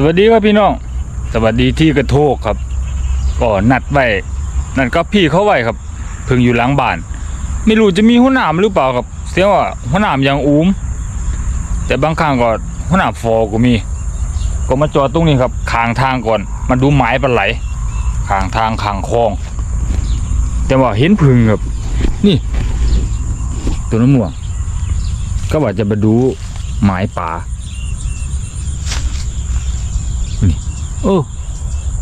สวัสดีครับพี่น้อง สวัสดีที่กระโทกครับก็นัดไว้นัดกับพี่เขาไว้ครับเพิ่งอยู่หลังบ้าน ไม่รู้จะมีหัวหนามหรือเปล่าครับเสียว่าหัวหนามยังอูมแต่บางครั้งก็หัวหนามฟอก็มี ก็มาจอดตรงนี้ครับขางทางก่อนมาดูไม้ปลาไหลขางทางขางคลอง แต่ว่าเห็นพึ่งครับ นี่ ตัวน้ำม่วงก็ว่าจะมาดูไม้ป่า โอ้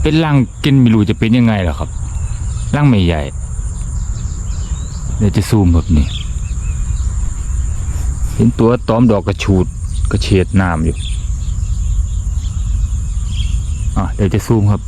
เป็นรังกินไม่รู้จะเป็นยังไงล่ะครับรังไม่ใหญ่ เดี๋ยวจะซูมแบบนี้เห็นตัวตอมดอกกระชูดกระเฉดน้ำอยู่ อะเดี๋ยวจะซูมครับ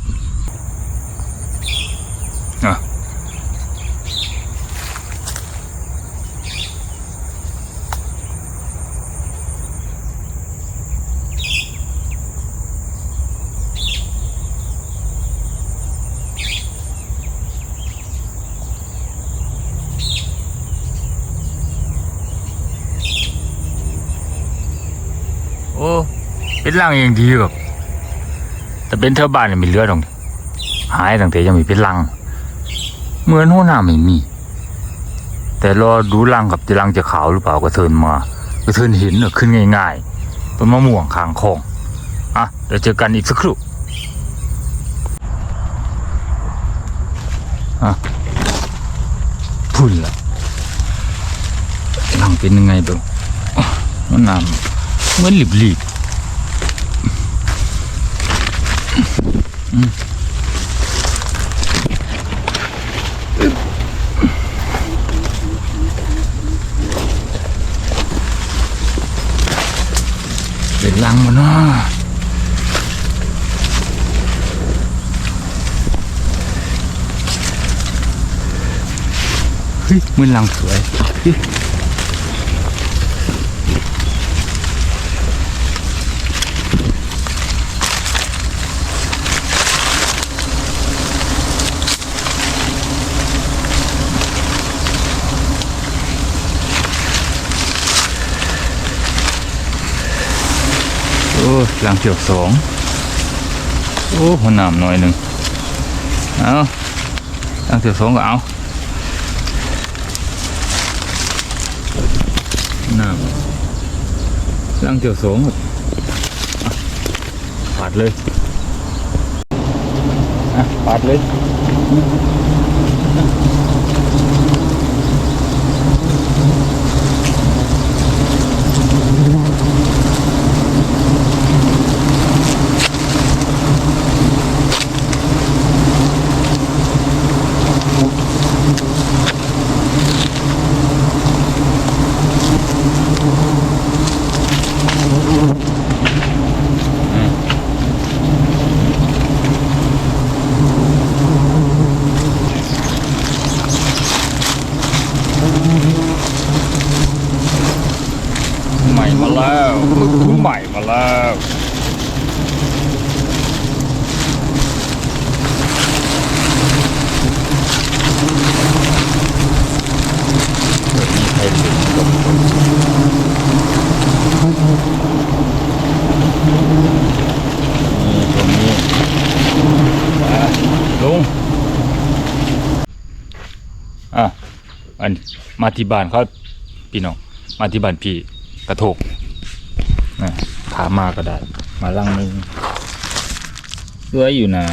เป็นรังอย่างดีแบบแต่เป็นเท่าบ้านเนี่ยมีเลือดตรงนี้หายตั้งแต่ยังมีเป็นรัง เหมือนหัวหน้าไม่มี แต่รอดูรังกับจะรังจะขาวหรือเปล่าก็เทินมาก็เทินเห็นเนอะขึ้นง่ายๆต้นมะม่วงขางคองอะเดี๋ยวเจอกันอีกสักครู่อะพุ่นละรังเป็นยังไงบ้างหัวหน้าเหมือนหลิบหลีบอืม เป็นลังมาเนาะเฮ้ยมือนลังสวย ยโอ้หลังเกี่ยวสองโอ้หัวหนามหน่อยหนึ่งเอาหลังเกี่ยวสองก็เอาหนามหลังเกี่ยวสองครับอะปาดเลยอะปาดเลย ใหม่มาแล้วมึกคุณใหม่มาแล้วเดี๋ยวมีใครถึงกับนี่ตรงนี้อะลุงอะ อันมาที่บ้านเขาพี่น้องมาที่บ้านพี่กระโถกนะถามมาก็ได้ มาลังหนึงสวยอยู่นะ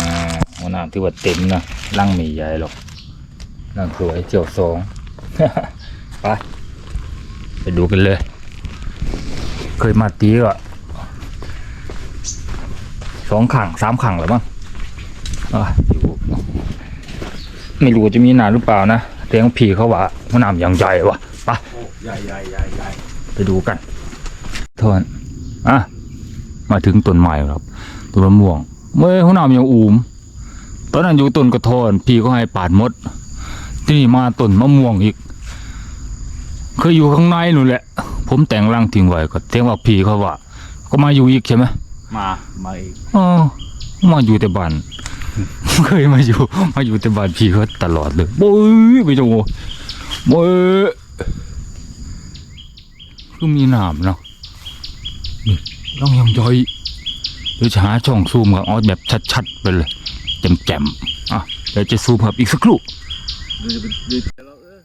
หัวหน้าที่ว่าเต็มนะลังไม่ใหญ่หรอกลังสวยเจียวสองไปไปดูกันเลย เคยมาตีก็สองขังสามขังหรือมั้งอะไม่รู้จะมีนานหรือเปล่านะ แต่ยังผีเขาว่าหัวหน้าอย่างใหญ่วะไปใหญ่ใหญ่ใหญ่ใหญ่ไปดูกันทอนอะมาถึงต้นไม้ครับต้นมะม่วงเมื่อหัวหน้ามันยังอูม ตอนนั้นอยู่ต้นกระทอนพี่ก็ให้ปาดมด ที่นี่มาต้นมะม่วงอีก เคยอยู่ข้างในนู่นแหละ ผมแต่งร่างทิ้งไว้ก็เทียงว่าพี่เขาว่า ก็มาอยู่อีกใช่ไหมมามาอีกอ๋อมาอยู่แต่บ้าน เคยมาอยู่ มาอยู่แต่บ้านพี่เขาตลอดเลยโอ้ยไปจังโว้โอ้ยคือมีหนามเนาะนี่ร่องยำย่อยหรือจะหาช่องซูมครับเอาแบบชัดๆไปเลยแจ่มๆอะเดี๋ยวจะซูมครับอีกสักครู่ดูจะเป็นดูจะเราเออ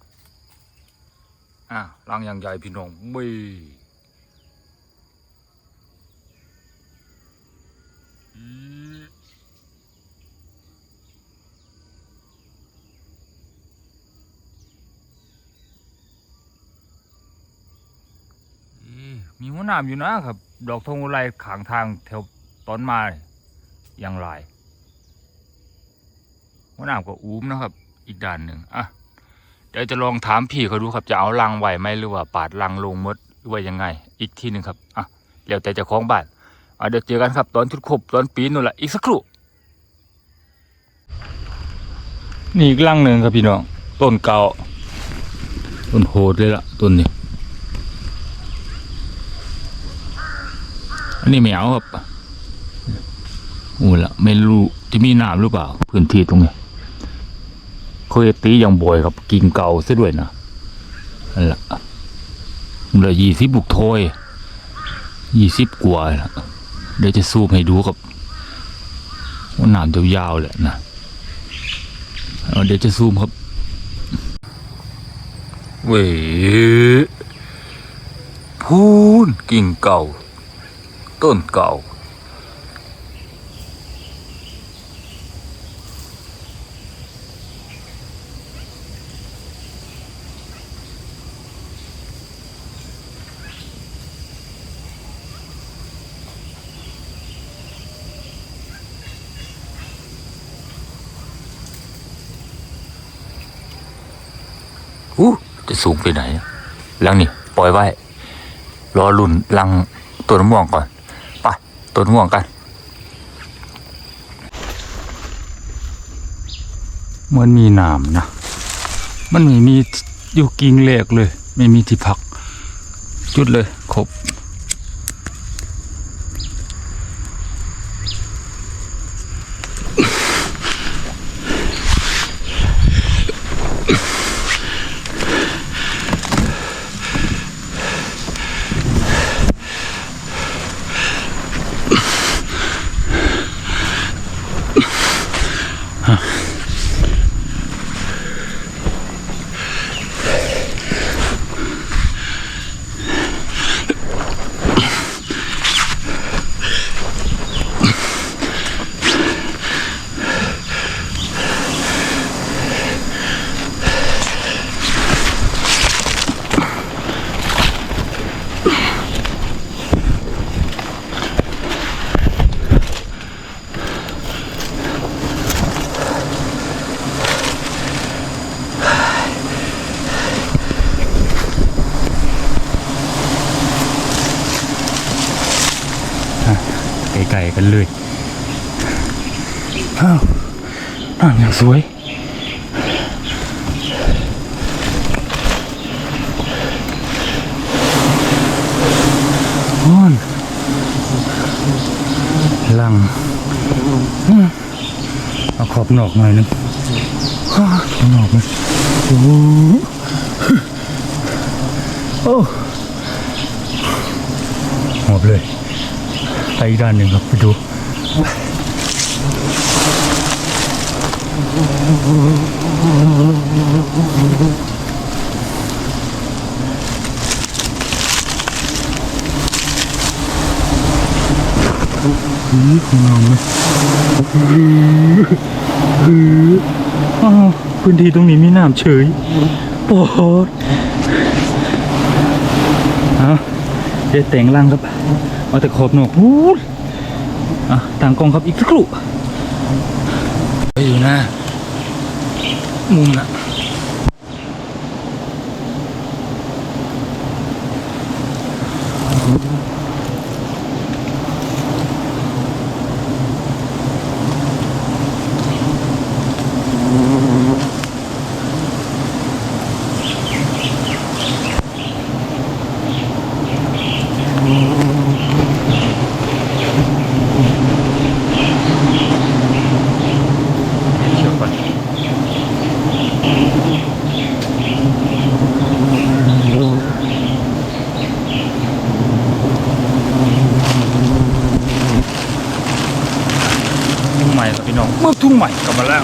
อะรังย่างใหญ่พี่น้องไม่มี มีหัวหนามอยู่นะครับ ดอกทงอุไรขางทางแถวตอนมาอย่างไรหัวหนามก็อูมนะครับ อีกด้านหนึ่งอะเดี๋ยวจะลองถามพี่เขาดูครับจะเอาลังไหวไหมหรือว่าปาดลังลงมดหรือว่ายังไง อีกทีหนึ่งครับอะแล้วแต่จะคล้องบ้านอะเดี๋ยวเจอกันครับ ตอนทุดครบตอนปีนนู่นแหละอีกสักครู่นี่อีกลังหนึ่งครับพี่น้องต้นเก่าต้นโหดเลยล่ะต้นนี้ อันนี้ไม่เอาครับอู้ละไม่รู้จะมีน้ำหรือเปล่า พื้นที่ตรงนี้เคยตีอย่างบ่อยครับกิ่งเก่าซะด้วยนะนั่นแหละเหลือยี่สิบบุกโทยยี่สิบกว่าละเดี๋ยวจะซูมให้ดูกับว่านามยาวๆแหละนะเเดี๋ยวจะซูมครับเว้ยพูนกิ่งเก่า ต้นเก่า อู้จะสูงไปไหนลังนี่ ปล่อยไว้ รอลุ่นลังต้นม่วงก่อน ต้นห่วงกันมันมีหนามนะ มันไม่มีอยู่กิ่งเล็กเลย ไม่มีที่พัก จุดเลยครบ ไกลกันเลยอ้าวอ่างอย่างสวยฮ้อนลังอเอาขอบนอกหน่อยนึงฮ่าขอบนอกเลยโอ้โหโอ้หอบเลย ไปอีกด้านหนึ่งครับไปดูนี่ของเราไหมอ้าวพื้นที่ตรงนี้มีน้ำเฉยโอ้โหเอาเดี๋ยวแต่งร่างครับ เอาแต่ขอบหนอกหูดอะต่างกองครับอีกสักครู่ไปอยู่นะมุมน่ะเชี่ยวก่อน พี่น้องเมื่อทุ่ง ใหม่กลับมาแล้ว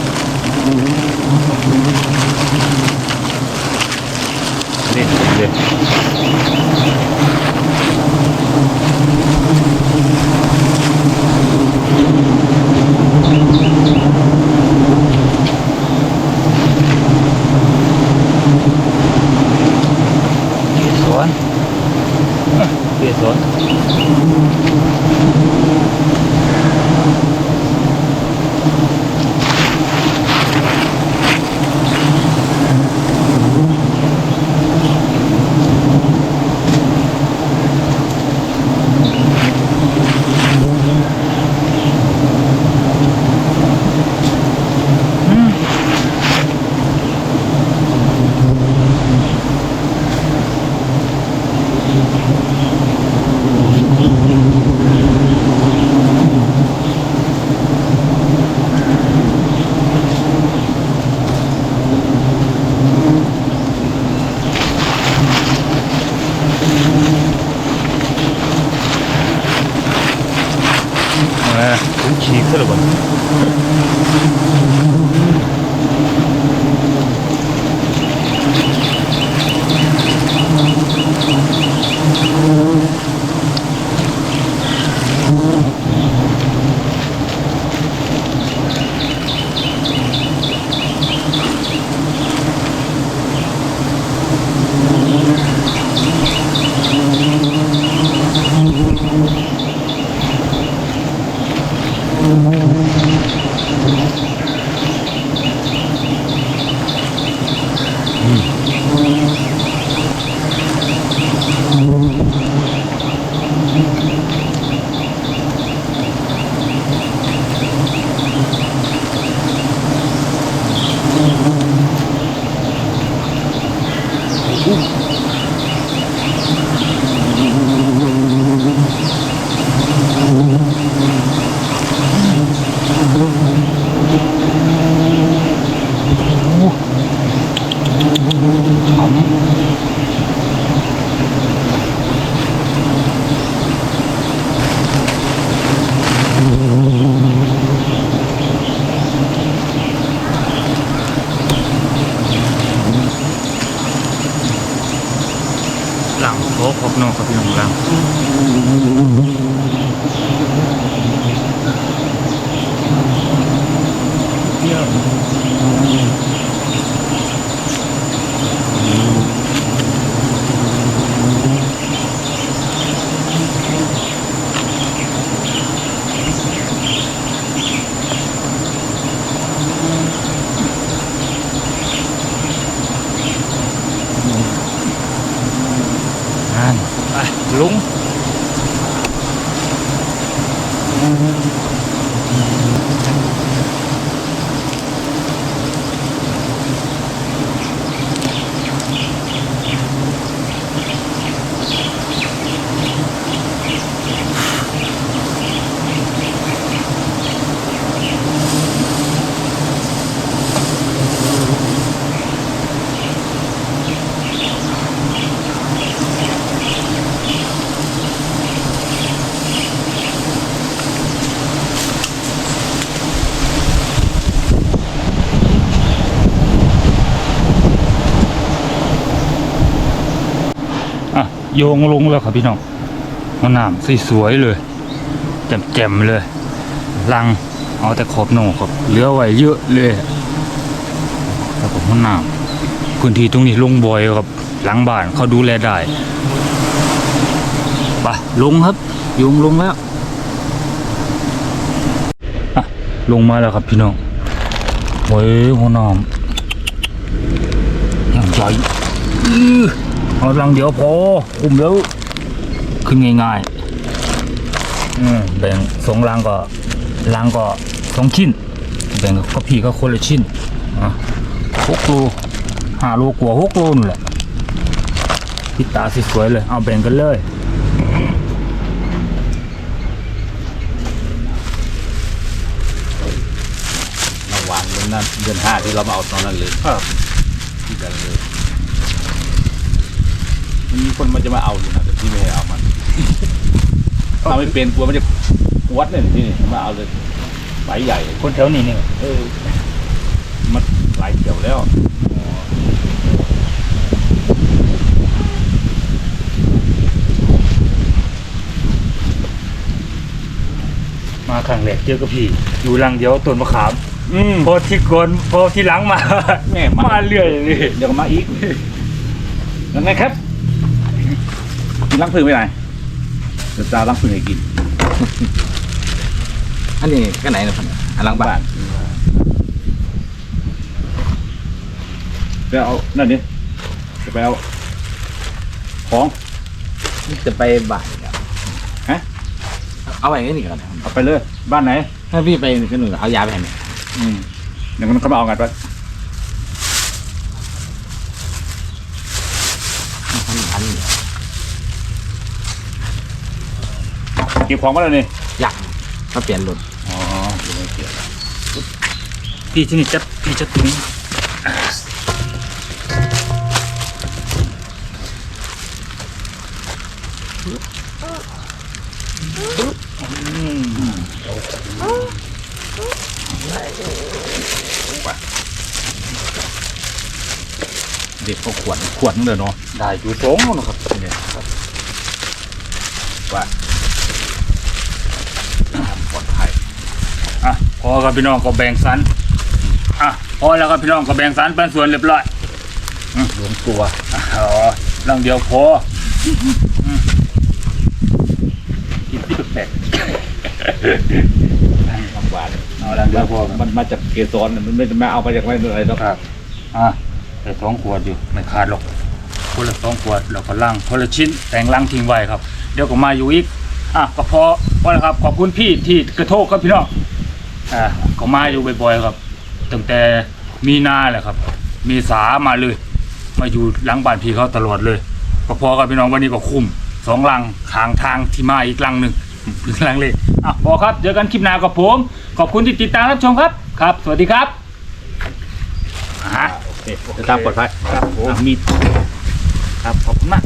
ไโยงลงแล้วครับพี่น้องเอาน้ำสวยๆเลยแจ่มๆเลย ลังเอาแต่ขอบหนองครับเหลือไว้เยอะเลยแล้วก็ห้องน้ำพื้นที่ตรงนี้ลงบ่อยครับหลังบ้านเขาดูแลได้ไปลงครับโยงลงแล้วลงมาแล้วครับพี่น้องโอ้ยห้องน้ำอย่างใหญ่ เอาลังเดียวพอคุมแล้ว ขึ้นง่ายๆอืมแบ่งสองลังก็ลังก็สองชิ้น แบ่งกับพี่ก็คนละชิ้นอะหกโลห้าโลกว่าหกโลนู่นแหละพิตาสวยๆเลย เอาแบ่งกันเลยระหว่างเดือนนั้นเดือนห้าที่เรามาเอาตอนนั้นเลยครับที่กันเลย มันมีคนมันจะมาเอาอยู่นะแต่ที่ไม่ให้เอามันเอาไม่เป็นกลัวมันจะวัดเลยที่นี่มาเอาเลยใบใหญ่คนแถวนี้เนี่ยเออมันหลายเกี่ยวแล้วมาครั้งแรกเจอกับพี่ อยู่หลังเดียวต้นมะขามอืมพอที่กนพอที่หลังมาแม่มามาเรื่อยเลยเดี๋ยวก็มาอีกยังไงครับ กินล้างพึ่งไปไหนเดี๋ยวตาล้างพึ่งให้กินอันนี้ก็ไหนนะพันอันหลังบ้านไปเอานั่นดิจะไปเอาของจะไปบ้านครับฮะเอาไว้นี่ก่อนเอาไปเลย บ้านไหน ถ้าพี่ไปก็หนึ่งเอายาไปให้เนี่ยอืมเดี๋ยวมันเขามาเอากันไปอันนี้เก็บของมาแล้วนี่อยากก็เปลี่ยนรถอ๋อเดี๋ยวไม่เกี่ยวพี่ที่นี่จัดพี่จัดตรงนี้อืมเด็กเขาขวดขวดนึงเลยเนาะได้อยู่สองแล้วนะครับเนี่ยครับว่าปลอดภัย อะพอกับพี่น้องก็แบ่งสันอะพอแล้วครับพี่น้องก็แบ่งสันเป็นส่วนเรียบร้อยรวมตัวอ๋อหลังเดียวพออืมกินที่แปลกบางบาทๆเอาหลังเดียวพอมันมาจากเกสรมันไม่ไม่เอามาจากอะไรอะไรหรอกครับอะแต่สองขวดอยู่ไม่ขาดหรอกคนละสองขวดแล้วก็ล่างคนละชิ้นแต่งล่างทิ้งไว้ครับ เดี๋ยวก็มาอยู่อีกอะก็พอพอแล้วครับขอบคุณพี่ที่กระโทกครับพี่น้อง อ่าก็มาอยู่บ่อยๆครับตั้งแต่มีนาแหละครับ มีสามาเลย มาอยู่หลังบ้านพี่เขาตลอดเลยก็พอกับพี่น้องวันนี้ก็คุ้มสองลังทางทางที่มาอีกลังหนึ่งถึงลังเลยอะพอครับเจอกันคลิปหน้ากับผม ขอบคุณที่ติดตามรับชมครับครับ สวัสดีครับอะโอเคเดินทางปลอดภัยครับผมอะมีดครับขอบคุณมาก